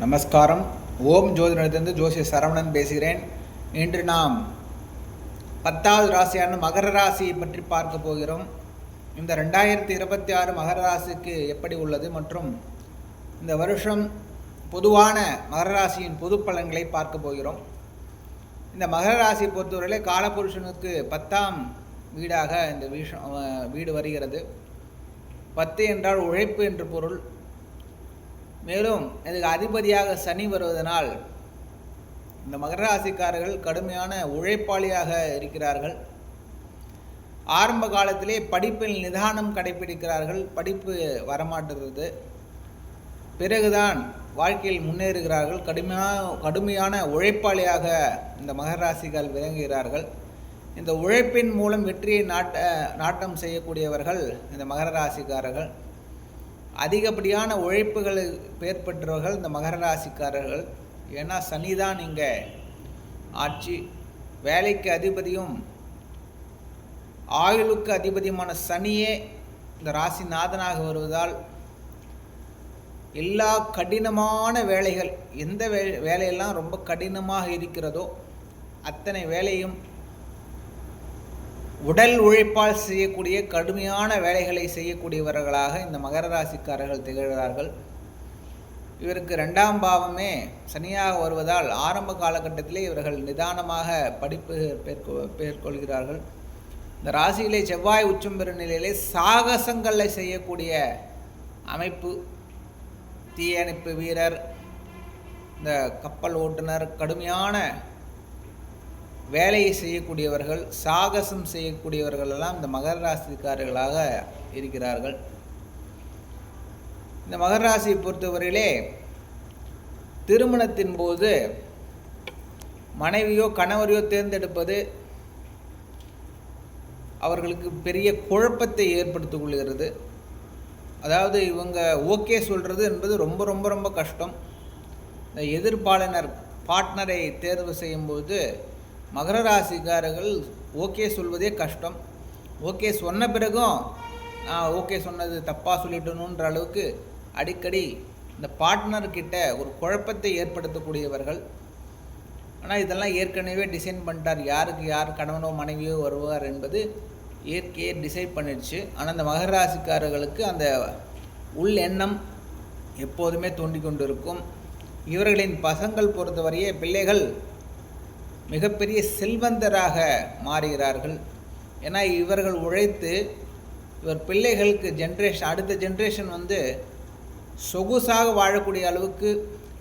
நமஸ்காரம். ஓம் ஜோதிடத்திலிருந்து ஜோசி சரவணன் பேசுகிறேன். இன்று நாம் பத்தாவது ராசியான மகர ராசியை பற்றி பார்க்க போகிறோம். இந்த ரெண்டாயிரத்தி இருபத்தி ஆறு மகர ராசிக்கு எப்படி உள்ளது மற்றும் இந்த வருஷம் பொதுவான மகர ராசியின் பொது பலன்களை பார்க்க போகிறோம். இந்த மகர ராசியை பொறுத்தவரையிலே காலபுருஷனுக்கு பத்தாம் வீடாக இந்த வீஷம் வீடு வருகிறது. பத்து என்றால் உழைப்பு என்று பொருள். மேலும் இதுக்கு அதிபதியாக சனி வருவதனால் இந்த மகர ராசிக்காரர்கள் கடுமையான உழைப்பாளியாக இருக்கிறார்கள். ஆரம்ப காலத்திலே படிப்பில் நிதானம் கடைபிடிக்கிறார்கள் படிப்பு வரமாட்டுகிறது. பிறகுதான் வாழ்க்கையில் முன்னேறுகிறார்கள் கடுமையான கடுமையான உழைப்பாளியாக இந்த மகர ராசிகள் விளங்குகிறார்கள். இந்த உழைப்பின் மூலம் வெற்றியை நாட்ட நாட்டம் செய்யக்கூடியவர்கள் இந்த மகர ராசிக்காரர்கள். அதிகப்படியான உழைப்புகள் பேர் பெற்றவர்கள் இந்த மகர ராசிக்காரர்கள். ஏன்னா சனி தான் இங்கே ஆட்சி. வேலைக்கு அதிபதியும் ஆயுளுக்கு அதிபதியுமான சனியே இந்த ராசி நாதனாக வருவதால் எல்லா கடினமான வேலைகள் எந்த வே வேலையெல்லாம் ரொம்ப கடினமாக இருக்கிறதோ அத்தனை வேலையும் உடல் உழைப்பால் செய்யக்கூடிய கடுமையான வேலைகளை செய்யக்கூடியவர்களாக இந்த மகர ராசிக்காரர்கள் திகழ்கிறார்கள். இவருக்கு ரெண்டாம் பாவமே சனியாக வருவதால் ஆரம்ப காலகட்டத்திலே இவர்கள் நிதானமாக படிப்பு மேற்கொள்கிறார்கள் இந்த ராசியிலே செவ்வாய் உச்சம் பெறும் நிலையிலே சாகசங்களை செய்யக்கூடிய அமைப்பு தீயணைப்பு வீரர் இந்த கப்பல் ஓட்டுநர் கடுமையான வேலையை செய்யக்கூடியவர்கள் சாகசம் செய்யக்கூடியவர்கள் எல்லாம் இந்த மகர ராசிக்காரர்களாக இருக்கிறார்கள். இந்த மகர ராசியை பொறுத்தவரையிலே திருமணத்தின் போது மனைவியோ கணவரையோ தேர்ந்தெடுப்பது அவர்களுக்கு பெரிய குழப்பத்தை ஏற்படுத்திக் கொள்கிறது. அதாவது இவங்க ஓகே சொல்கிறது என்பது ரொம்ப ரொம்ப ரொம்ப கஷ்டம். இந்த எதிர்ப்பாளனர் பார்ட்னரை தேர்வு செய்யும்போது மகர ராசிக்காரர்கள் ஓகே சொல்வதே கஷ்டம். ஓகே சொன்ன பிறகும் நான் ஓகே சொன்னது தப்பாக சொல்லிட்டணுன்ற அளவுக்கு அடிக்கடி இந்த பார்ட்னர்கிட்ட ஒரு குழப்பத்தை ஏற்படுத்தக்கூடியவர்கள். ஆனால் இதெல்லாம் ஏற்கனவே டிசைன் பண்ணிட்டார். யாருக்கு யார் கணவனோ மனைவியோ வருவார் என்பது இயற்கையே டிசைட் பண்ணிடுச்சு. ஆனால் அந்த மகர ராசிக்காரர்களுக்கு அந்த உள் எண்ணம் எப்போதுமே தோண்டி கொண்டு இருக்கும் இவர்களின் பசங்கள் பொறுத்தவரையே பிள்ளைகள் மிகப்பெரிய செல்வந்தராக மாறுகிறார்கள். ஏன்னா இவர்கள் உழைத்து இவர் பிள்ளைகளுக்கு ஜென்ரேஷன் அடுத்த ஜென்ரேஷன் வந்து சொகுசாக வாழக்கூடிய அளவுக்கு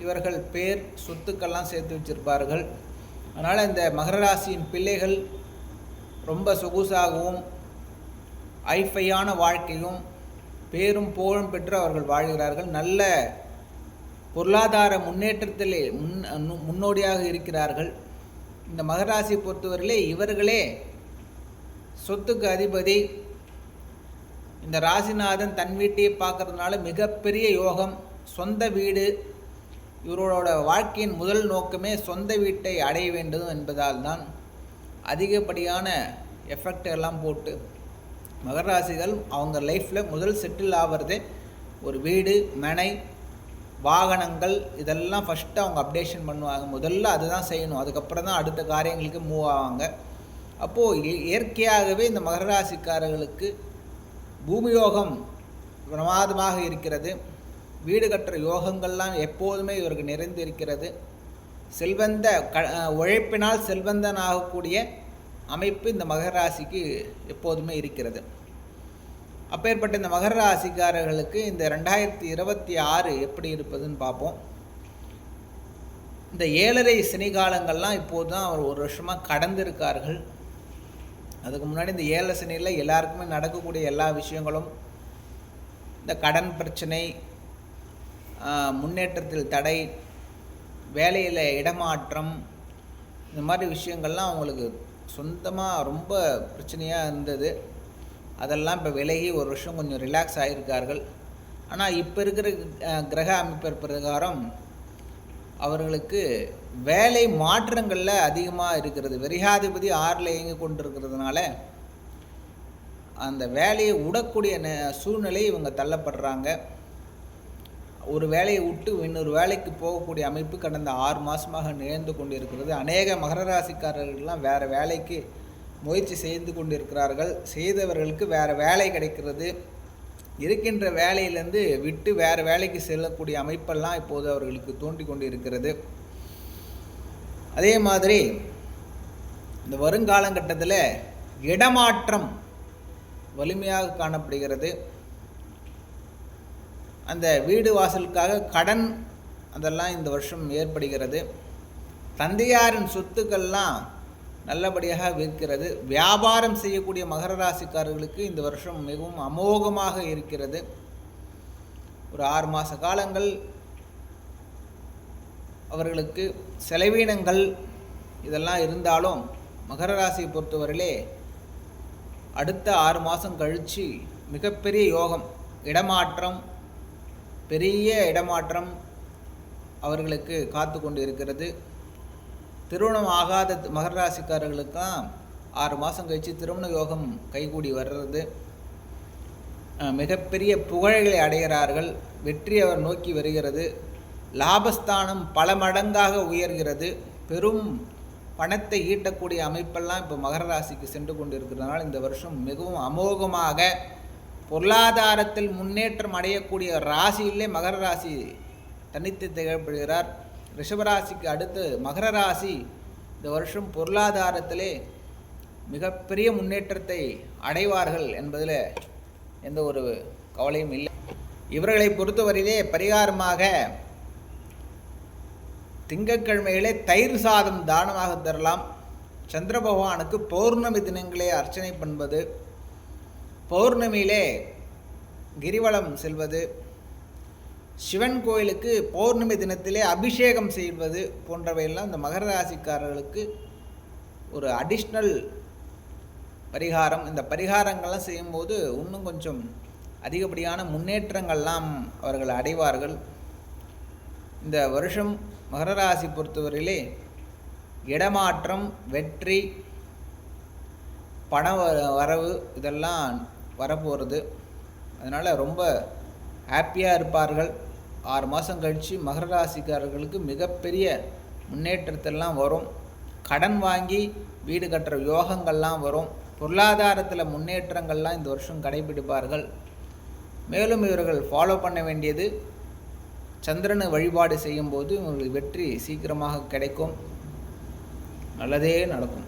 இவர்கள் பேர் சொத்துக்கள்லாம் சேர்த்து வச்சிருப்பார்கள். அதனால் இந்த மகர ராசியின் பிள்ளைகள் ரொம்ப சொகுசாகவும் ஐஃபையான வாழ்க்கையும் பேரும் புகழும் பெற்று அவர்கள் வாழ்கிறார்கள். நல்ல பொருளாதார முன்னேற்றத்திலே முன் முன்னோடியாக இருக்கிறார்கள். இந்த மகராசியை பொறுத்தவரையிலே இவர்களே சொத்துக்கு அதிபதி. இந்த ராசிநாதன் தன் வீட்டையே பார்க்கறதுனால மிகப்பெரிய யோகம். சொந்த வீடு. இவரோட வாழ்க்கையின் முதல் நோக்கமே சொந்த வீட்டை அடைய வேண்டும் என்பதால் தான் அதிகப்படியான எஃபெக்ட் எல்லாம் போட்டு மகராசிகள் அவங்க லைஃப்பில் முதல் செட்டில் ஆகிறதே ஒரு வீடு மனை வாகனங்கள் இதெல்லாம் ஃபஸ்ட்டு அவங்க அப்டேஷன் பண்ணுவாங்க. முதல்ல அதுதான் செய்யணும். அதுக்கப்புறம் தான் அடுத்த காரியங்களுக்கு மூவ் ஆவாங்க. அப்போது இயற்கையாகவே இந்த மகராசிக்காரர்களுக்கு ராசிக்காரர்களுக்கு பூமியோகம் பிரமாதமாக இருக்கிறது. வீடு கட்டுற யோகங்கள்லாம் எப்போதுமே இவருக்கு நிறைந்து இருக்கிறது. செல்வந்த க உழைப்பினால் செல்வந்தன் ஆகக்கூடிய அமைப்பு இந்த மகராசிக்கு எப்போதுமே இருக்கிறது. அப்பேற்பட்ட இந்த மகர ராசிக்காரர்களுக்கு இந்த ரெண்டாயிரத்தி இருபத்தி ஆறு எப்படி இருப்பதுன்னு பார்ப்போம். இந்த ஏழரை சனி காலங்கள்லாம் இப்போது தான் அவர் ஒரு வருஷமாக கடந்திருக்கார்கள். அதுக்கு முன்னாடி இந்த ஏழரை சனியில் எல்லாருக்குமே நடக்கக்கூடிய எல்லா விஷயங்களும் இந்த கடன் பிரச்சனை முன்னேற்றத்தில் தடை வேலையில் இடமாற்றம் இந்த மாதிரி விஷயங்கள்லாம் அவங்களுக்கு சொந்தமாக ரொம்ப பிரச்சனையாக இருந்தது. அதெல்லாம் இப்போ விலகி ஒரு வருஷம் கொஞ்சம் ரிலாக்ஸ் ஆகியிருக்கார்கள் ஆனால் இப்போ இருக்கிற கிரக அமைப்பு பிரகாரம் அவர்களுக்கு வேலை மாற்றங்களில் அதிகமாக இருக்கிறது. விரிகாதிபதி ஆறில் இயங்கி கொண்டு இருக்கிறதுனால அந்த வேலையை விடக்கூடிய சூழ்நிலை இவங்க தள்ளப்படுறாங்க. ஒரு வேலையை விட்டு இன்னொரு வேலைக்கு போகக்கூடிய அமைப்பு கடந்த ஆறு மாதமாக நிகழ்ந்து கொண்டிருக்கிறது. அநேக மகர ராசிக்காரர்கள்லாம் வேறு வேலைக்கு முயற்சி செய்து கொண்டிருக்கிறார்கள். செய்தவர்களுக்கு வேறு வேலை கிடைக்கிறது. இருக்கின்ற வேலையிலேருந்து விட்டு வேறு வேலைக்கு செல்லக்கூடிய அமைப்பெல்லாம் இப்போது அவர்களுக்கு தோன்றி கொண்டிருக்கிறது. அதே மாதிரி இந்த வருங்காலகட்டத்தில் இடமாற்றம் வலிமையாக காணப்படுகிறது. அந்த வீடு வாசலுக்காக கடன் அதெல்லாம் இந்த வருஷம் ஏற்படுகிறது. தந்தையாரின் சொத்துக்கள்லாம் நல்லபடியாக விற்கிறது. வியாபாரம் செய்யக்கூடிய மகர ராசிக்காரர்களுக்கு இந்த வருஷம் மிகவும் அமோகமாக இருக்கிறது. ஒரு ஆறு மாத காலங்கள் அவர்களுக்கு செலவீனங்கள் இதெல்லாம் இருந்தாலும் மகர ராசியை பொறுத்தவரையிலே அடுத்த ஆறு மாதம் கழித்து மிகப்பெரிய யோகம் இடமாற்றம் பெரிய இடமாற்றம் அவர்களுக்கு காத்து கொண்டு இருக்கிறது. திருமணம் ஆகாத மகர ராசிக்காரர்களுக்கெல்லாம் ஆறு மாதம் கழித்து திருமண யோகம் கைகூடி வர்றது. மிகப்பெரிய புகழ்களை அடைகிறார்கள். வெற்றி அவர் நோக்கி வருகிறது. லாபஸ்தானம் பல மடங்காக உயர்கிறது. பெரும் பணத்தை ஈட்டக்கூடிய அமைப்பெல்லாம் இப்போ மகர ராசிக்கு சென்று கொண்டிருக்கிறதுனால இந்த வருஷம் மிகவும் அமோகமாக பொருளாதாரத்தில் முன்னேற்றம் அடையக்கூடிய ராசியிலே மகர ராசி தனித்து திகழ்ப்படுகிறார் ரிஷபராசிக்கு அடுத்து மகர ராசி. இந்த வருஷம் பொருளாதாரத்திலே மிகப்பெரிய முன்னேற்றத்தை அடைவார்கள் என்பதில் எந்த ஒரு கவலையும் இல்லை. இவர்களை பொறுத்தவரையிலே பரிகாரமாக திங்கட்கிழமையிலே தயிர் சாதம் தானமாக தரலாம். சந்திர பகவானுக்கு பௌர்ணமி தினங்களே அர்ச்சனை பண்ணுவது பௌர்ணமியிலே கிரிவலம் செல்வது. சிவன் கோயிலுக்கு பௌர்ணமி தினத்திலே அபிஷேகம் செய்வது போன்றவையெல்லாம் இந்த மகர ராசிக்காரர்களுக்கு ஒரு அடிஷ்னல் பரிகாரம். இந்த பரிகாரங்கள்லாம் செய்யும்போது இன்னும் கொஞ்சம் அதிகப்படியான முன்னேற்றங்கள்லாம் அவர்கள் அடைவார்கள். இந்த வருஷம் மகர ராசி பொறுத்தவரையிலே இடமாற்றம் வெற்றி பண வரவு இதெல்லாம் வரப்போகிறது அதனால் ரொம்ப ஹாப்பியாக இருப்பார்கள். ஆறு மாதம் கழித்து மகர ராசிக்காரர்களுக்கு மிகப்பெரிய முன்னேற்றத்தெல்லாம் வரும். கடன் வாங்கி வீடு கட்டுற யோகங்கள்லாம் வரும். பொருளாதாரத்தில் முன்னேற்றங்கள்லாம் இந்த வருஷம் கடைபிடிப்பார்கள். மேலும் இவர்கள் ஃபாலோ பண்ண வேண்டியது சந்திரனை வழிபாடு செய்யும்போது உங்களுக்கு வெற்றி சீக்கிரமாக கிடைக்கும். நல்லதே நடக்கும்.